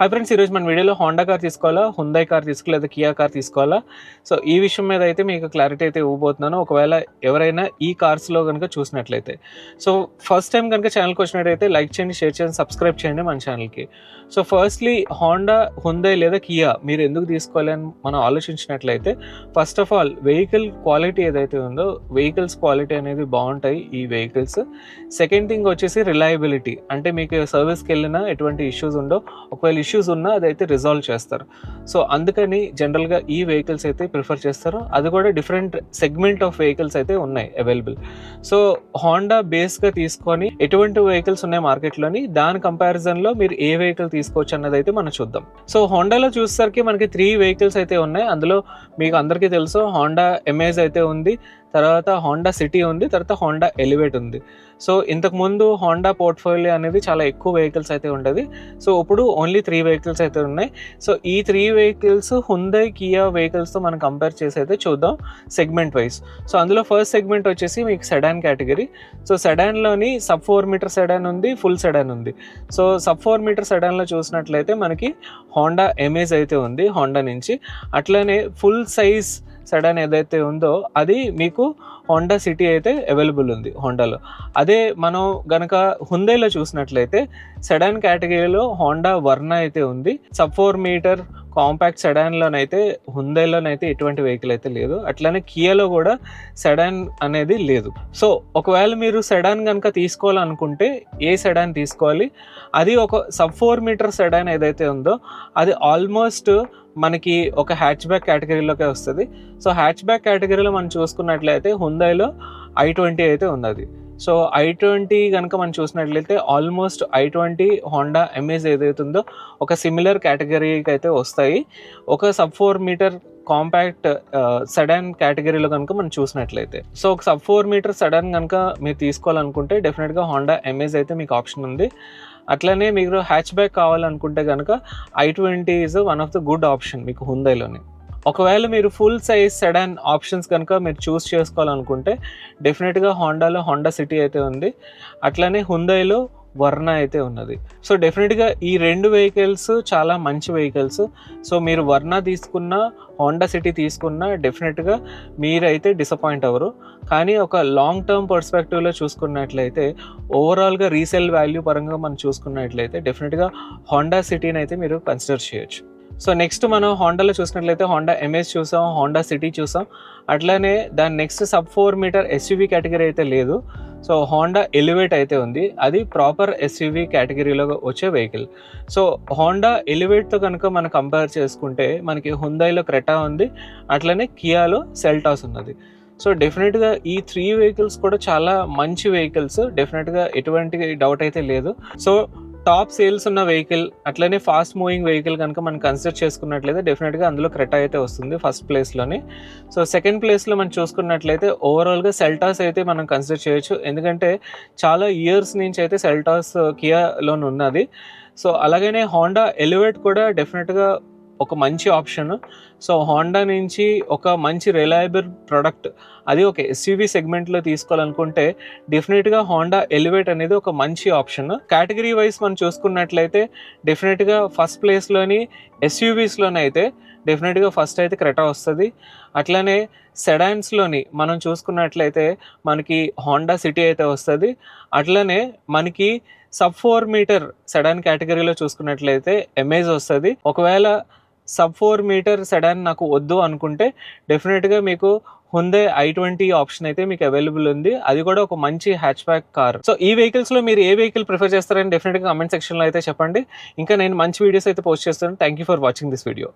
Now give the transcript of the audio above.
Hi friends ఈరోజు మన వీడియోలో హోండా కార్ తీసుకోవాలా? హుందాయ్ కార్ తీసుకోలేదా కియా కార్ తీసుకోవాలా? సో ఈ విషయం మీద అయితే మీకు క్లారిటీ అయితే ఇవ్వబోతున్నాను. ఒకవేళ ఎవరైనా ఈ కార్స్లో కనుక చూసినట్లయితే. సో ఫస్ట్ టైం కనుక ఛానల్కి వచ్చినట్టయితే లైక్ చేయండి షేర్ చేయండి సబ్స్క్రైబ్ చేయండి మన ఛానల్కి సో ఫస్ట్లీ హోండా హుందాయ్ లేదా కియా మీరు ఎందుకు తీసుకోవాలి అని మనం ఆలోచించినట్లయితే first of all vehicle quality ఏదైతే ఉందో వెహికల్స్ క్వాలిటీ అనేది బాగుంటాయి ఈ వెహికల్స్ సెకండ్ థింగ్ వచ్చేసి రిలయబిలిటీ అంటే మీకు సర్వీస్కి వెళ్ళినా ఎటువంటి ఇష్యూస్ ఉండో ఒకవేళ ఇష్యూస్ ఉన్నా అదైతే రిజాల్వ్ చేస్తారు. సో అందుకని జనరల్గా ఈ వెహికల్స్ అయితే ప్రిఫర్ చేస్తారు. అది కూడా డిఫరెంట్ సెగ్మెంట్ ఆఫ్ వెహికల్స్ అయితే ఉన్నాయి అవైలబుల్ సో హోండా బేస్గా తీసుకొని ఎటువంటి వెహికల్స్ ఉన్నాయి మార్కెట్లోని దాని కంపారిజన్లో మీరు ఏ వెహికల్ తీసుకోవచ్చు అన్నది అయితే మనం చూద్దాం. సో హోండాలో చూసేసరికి మనకి త్రీ వెహికల్స్ అయితే ఉన్నాయి. అందులో మీకు అందరికీ తెలుసు హోండా ఎంఏజ్ అయితే ఉంది. తర్వాత హోండా సిటీ ఉంది తర్వాత హోండా ఎలివేట్ ఉంది. సో ఇంతకుముందు హోండా పోర్ట్ఫోలియో అనేది చాలా ఎక్కువ వెహికల్స్ అయితే ఉండేది. సో ఇప్పుడు ఓన్లీ త్రీ వెహికల్స్ అయితే ఉన్నాయి. సో ఈ త్రీ వెహికల్స్ హుందై కియా వెహికల్స్తో మనం కంపేర్ చేసి అయితే చూద్దాం సెగ్మెంట్ వైజ్ సో అందులో ఫస్ట్ సెగ్మెంట్ వచ్చేసి మీకు సెడాన్ కేటగిరీ సో సెడాన్లోని సబ్ ఫోర్ మీటర్ సెడాన్ ఉంది ఫుల్ సెడాన్ ఉంది. సో సబ్ ఫోర్ మీటర్ సెడాన్లో చూసినట్లయితే మనకి హోండా ఎమేజ్ అయితే ఉంది హోండా నుంచి. అట్లనే ఫుల్ సైజ్ సెడాన్ ఏదైతే ఉందో అది మీకు హోండా సిటీ అయితే అవైలబుల్ ఉంది హోండాలో. అదే మనం గనక హుందేలో చూసినట్లయితే సెడాన్ కేటగిరీలో హోండా వర్ణ అయితే ఉంది. సబ్ ఫోర్ మీటర్ కాంపాక్ట్ సెడాన్లోనైతే హుందైలోనైతే ఎటువంటి వెహికల్ అయితే లేదు. అట్లనే కియాలో కూడా సెడాన్ అనేది లేదు. సో ఒకవేళ మీరు సెడాన్ కనుక తీసుకోవాలనుకుంటే ఏ సెడాన్ తీసుకోవాలి? అది ఒక సబ్ ఫోర్ మీటర్ సెడాన్ ఏదైతే ఉందో అది ఆల్మోస్ట్ మనకి ఒక హ్యాచ్ బ్యాక్ కేటగిరీలోకే వస్తుంది. సో హ్యాచ్ బ్యాక్ కేటగిరీలో మనం చూసుకున్నట్లయితే హుందైలో ఐ ట్వంటీ అయితే ఉంది అది సో ఐ ట్వంటీ కనుక మనం చూసినట్లయితే almost i twenty Honda Amaze ఏదైతే ఉందో ఒక సిమిలర్ కేటగిరీకి అయితే వస్తాయి. ఒక sub four meter compact sedan కేటగిరీలో కనుక మనం చూసినట్లయితే. సో ఒక సబ్ ఫోర్ మీటర్ సడన్ కనుక మీరు తీసుకోవాలనుకుంటే డెఫినెట్గా హోండా ఎంఏజ్ అయితే మీకు ఆప్షన్ ఉంది. అట్లనే మీరు హ్యాచ్ బ్యాక్ కావాలనుకుంటే కనుక i twenty is one of the good option మీకు హుందైలోనే ఒకవేళ మీరు ఫుల్ సైజ్ సెడాన్ ఆప్షన్స్ కనుక మీరు చూస్ చేసుకోవాలనుకుంటే డెఫినెట్గా హోండాలో హోండా సిటీ అయితే ఉంది. అట్లనే హుందైలో వర్ణ అయితే ఉన్నది. సో డెఫినెట్గా ఈ రెండు వెహికల్స్ చాలా మంచి వెహికల్స్ సో మీరు వర్ణ తీసుకున్న హోండా సిటీ తీసుకున్న డెఫినెట్గా మీరైతే డిసప్పాయింట్ అవ్వరు. కానీ ఒక లాంగ్ టర్మ్ పర్స్పెక్టివ్లో చూసుకున్నట్లయితే ఓవరాల్గా రీసేల్ వాల్యూ పరంగా మనం చూసుకున్నట్లయితే డెఫినెట్గా హోండా సిటీని అయితే మీరు కన్సిడర్ చేయొచ్చు. సో నెక్స్ట్ మనం హోండాలో చూసినట్లయితే హోండా ఎంఎస్ చూసాం హోండా సిటీ చూసాం. అట్లానే దాని next sub four meter SUV category అయితే లేదు. సో హోండా ఎలివేట్ అయితే ఉంది. అది ప్రాపర్ ఎస్యూవీ కేటగిరీలో వచ్చే వెహికల్ సో హోండా ఎలివేట్తో కనుక మనం కంపేర్ చేసుకుంటే మనకి హుందాయిలో క్రెటా ఉంది. అట్లనే కియాలో సెల్టాస్ ఉన్నది. సో డెఫినెట్గా ఈ త్రీ వెహికల్స్ కూడా చాలా మంచి వెహికల్స్ డెఫినెట్గా ఎటువంటి డౌట్ అయితే లేదు. సో టాప్ సేల్స్ ఉన్న వెహికల్ అట్లనే ఫాస్ట్ మూవింగ్ వెహికల్ కనుక మనం కన్సిడర్ చేసుకున్నట్లయితే డెఫినెట్గా అందులో క్రెటా అయితే వస్తుంది ఫస్ట్ ప్లేస్లోనే సో సెకండ్ ప్లేస్లో మనం చూసుకున్నట్లయితే ఓవరాల్గా సెల్టాస్ అయితే మనం కన్సిడర్ చేయొచ్చు. ఎందుకంటే చాలా ఇయర్స్ నుంచి అయితే సెల్టాస్ కియాలోని ఉన్నది. సో అలాగనే హోండా ఎలివేట్ కూడా డెఫినెట్గా ఒక మంచి ఆప్షన్. సో హోండా నుంచి ఒక మంచి రిలయబుల్ ప్రొడక్ట్ అది ఒక ఎస్యూవీ సెగ్మెంట్లో తీసుకోవాలనుకుంటే డెఫినెట్గా హోండా ఎలివేట్ అనేది ఒక మంచి ఆప్షన్ కేటగిరీ వైజ్ మనం చూసుకున్నట్లయితే డెఫినెట్గా ఫస్ట్ ప్లేస్లోని ఎస్యూవీస్లోనే అయితే డెఫినెట్గా ఫస్ట్ అయితే క్రెటా వస్తుంది. అట్లనే సెడాన్స్లోని మనం చూసుకున్నట్లయితే మనకి హోండా సిటీ అయితే వస్తుంది. అట్లనే మనకి సబ్ ఫోర్ మీటర్ సెడాన్ కేటగిరీలో చూసుకున్నట్లయితే ఎమేజ్ వస్తుంది. ఒకవేళ సబ్ ఫోర్ మీటర్ సెడాన్ నాకు వద్దు అనుకుంటే డెఫినెట్గా మీకు హుందే ఐ ట్వంటీ ఆప్షన్ అయితే మీకు అవైలబుల్ ఉంది. అది కూడా ఒక మంచి హ్యాచ్ బ్యాక్ కార్ సో ఈ వెహికల్స్లో మీరు ఏ వెహికల్ ప్రిఫర్ చేస్తారని డెఫినెట్గా కమెంట్ సెక్షన్లో అయితే చెప్పండి. ఇంకా నేను మంచి వీడియోస్ అయితే పోస్ట్ చేస్తాను. Thank you for watching this video